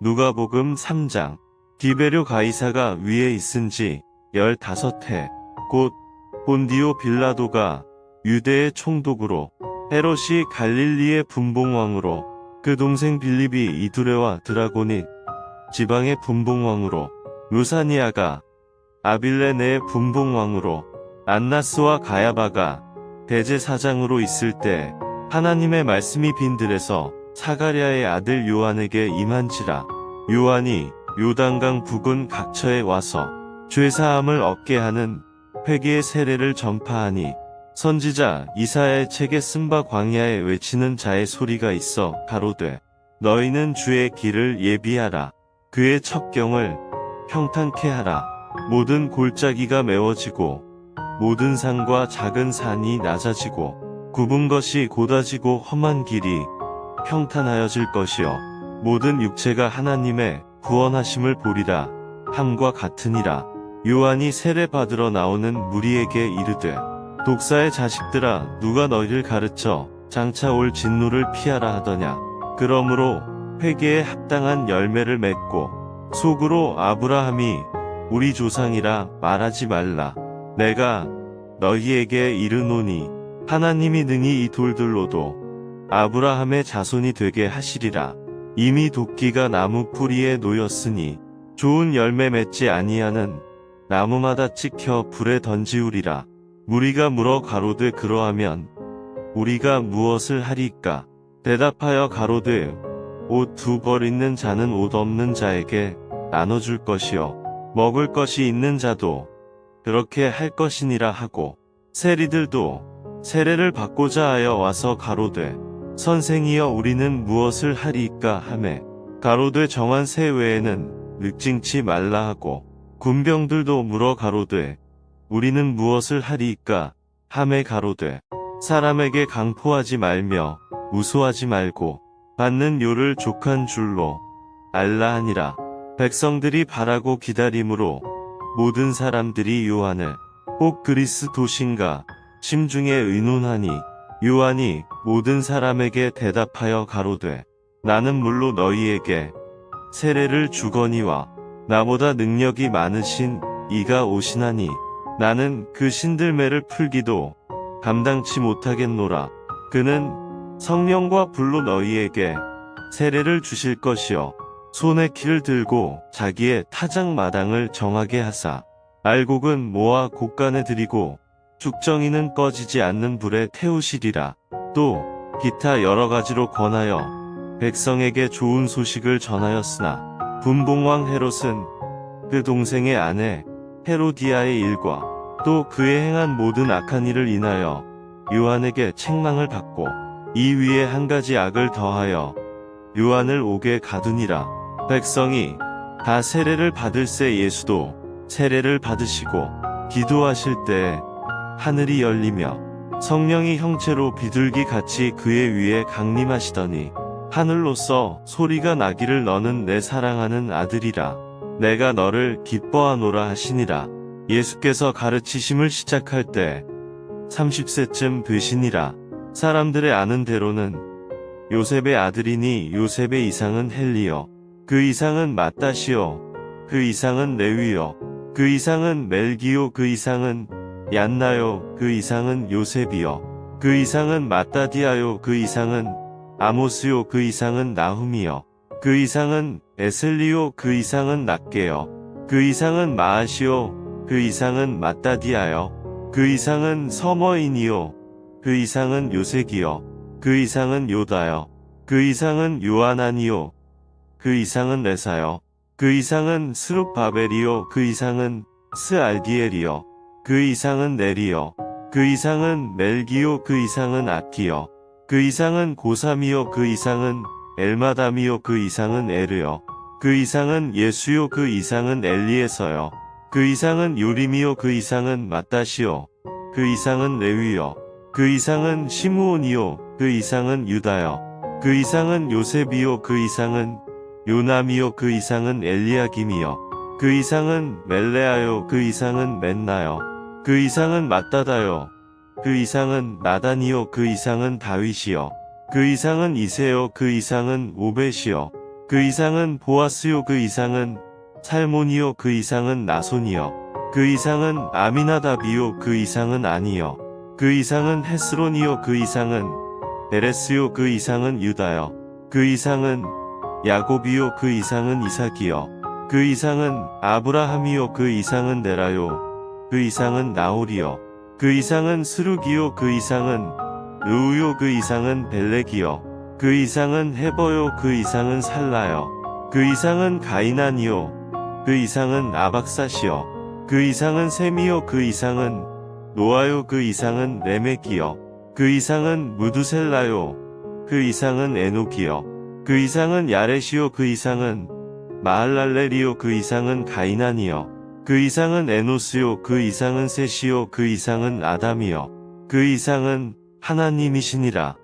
누가복음 3장. 디베료 가이사가 위에 있은지 15해. 곧 본디오 빌라도가 유대의 총독으로 헤롯이 갈릴리의 분봉왕으로 그 동생 빌립이 이두레와 드라고닛 지방의 분봉왕으로 루사니아가 아빌레네의 분봉왕으로 안나스와 가야바가 대제사장으로 있을 때 하나님의 말씀이 빈들에서 사가랴의 아들 요한에게 임한지라. 요한이 요단강 북은 각처에 와서 죄사함을 얻게 하는 회개의 세례를 전파하니 선지자 이사야의 책에 쓴바 광야에 외치는 자의 소리가 있어 가로되 너희는 주의 길을 예비하라. 그의 첩경을 평탄케 하라. 모든 골짜기가 메워지고 모든 산과 작은 산이 낮아지고 굽은 것이 곧아지고 험한 길이 평탄하여질 것이요. 모든 육체가 하나님의 구원하심을 보리라. 함과 같으니라. 요한이 세례 받으러 나오는 무리에게 이르되 독사의 자식들아 누가 너희를 가르쳐 장차 올 진노를 피하라 하더냐? 그러므로 회개에 합당한 열매를 맺고 속으로 아브라함이 우리 조상이라 말하지 말라. 내가 너희에게 이르노니 하나님이 능히 이 돌들로도 아브라함의 자손이 되게 하시리라. 이미 도끼가 나무 뿌리에 놓였으니 좋은 열매 맺지 아니하는 나무마다 찍혀 불에 던지우리라. 무리가 물어 가로되 그러하면 우리가 무엇을 하리까? 대답하여 가로되 옷 두 벌 있는 자는 옷 없는 자에게 나눠줄 것이요 먹을 것이 있는 자도 그렇게 할 것이니라 하고 세리들도 세례를 받고자 하여 와서 가로되 선생이여 우리는 무엇을 하리이까 하매 가로되 정한 새 외에는 늑징치 말라 하고 군병들도 물어 가로되 우리는 무엇을 하리이까 하매 가로되 사람에게 강포하지 말며 무수하지 말고 받는 요를 족한 줄로 알라 하니라. 백성들이 바라고 기다림으로 모든 사람들이 요한을 꼭 그리스 도신가 심중에 의논하니 요한이 모든 사람에게 대답하여 가로되 나는 물로 너희에게 세례를 주거니와 나보다 능력이 많으신 이가 오시나니 나는 그 신들매를 풀기도 감당치 못하겠노라. 그는 성령과 불로 너희에게 세례를 주실 것이요. 손에 키를 들고 자기의 타작 마당을 정하게 하사 알곡은 모아 곳간에 들이고 죽정이는 꺼지지 않는 불에 태우시리라. 또 기타 여러 가지로 권하여 백성에게 좋은 소식을 전하였으나 분봉왕 헤롯은 그 동생의 아내 헤로디아의 일과 또 그의 행한 모든 악한 일을 인하여 요한에게 책망을 받고 이 위에 한 가지 악을 더하여 요한을 옥에 가두니라. 백성이 다 세례를 받을새 예수도 세례를 받으시고 기도하실 때 하늘이 열리며 성령이 형체로 비둘기 같이 그의 위에 강림하시더니 하늘로서 소리가 나기를 너는 내 사랑하는 아들이라. 내가 너를 기뻐하노라 하시니라. 예수께서 가르치심을 시작할 때 30세쯤 되시니라. 사람들의 아는 대로는 요셉의 아들이니 요셉의 이상은 헬리요. 그 이상은 마따시요. 그 이상은 레위요. 그 이상은 멜기요. 그 이상은 얀나요 그 이상은 요셉이요 그 이상은 마따디아요 그 이상은 아모스요 그 이상은 나훔이요 그 이상은 에슬리요 그 이상은 낫게요 그 이상은 마아시요 그 이상은 마따디아요 그 이상은 서머인이요 그 이상은 요색이요 그 이상은 요다요 그 이상은 요하나니요 그 이상은 레사요 그 이상은 스룹바벨이요 그 이상은 스알디엘이요 그 이상은 네리요 그 이상은 멜기요 그 이상은 아키요 그 이상은 고삼이요 그 이상은 엘마담이요 그 이상은 에르요 그 이상은 예수요 그 이상은 엘리에서요 그 이상은 요림이요 그 이상은 마따시요 그 이상은 레위요 그 이상은 시므온이요 그 이상은 유다요 그 이상은 요셉이요 그 이상은 요남이요 그 이상은 엘리야김이요 그 이상은 멜레아요 그 이상은 맨나요 그 이상은 마따다요 그 이상은 나단이요 그 이상은 다윗이요 그 이상은 이세요 그 이상은 오벳이요 그 이상은 보아스요 그 이상은 살몬이요 그 이상은 나손이요 그 이상은 아미나답이요 그 이상은 아니요 그 이상은 헤스론이요 그 이상은 베레스요 그 이상은 유다요 그 이상은 야곱이요 그 이상은 이삭이요 그 이상은 아브라함이요 그 이상은 데라요 그 이상은 나홀이요 그 이상은 스룩이요 그 이상은 르우요 그 이상은 벨렉이요 그 이상은 헤버요 그 이상은 살라요 그 이상은 가이난이요 그 이상은 아박사시요 그 이상은 셈이요 그 이상은 노아요 그 이상은 레멕이요 그 이상은 무두셀라요 그 이상은 에녹이요 그 이상은 야렛이요 그 이상은 마할랄렐이요 그 이상은 가이난이요 그 이상은 에노스요 그 이상은 셋이요 그 이상은 아담이요. 그 이상은 하나님이시니라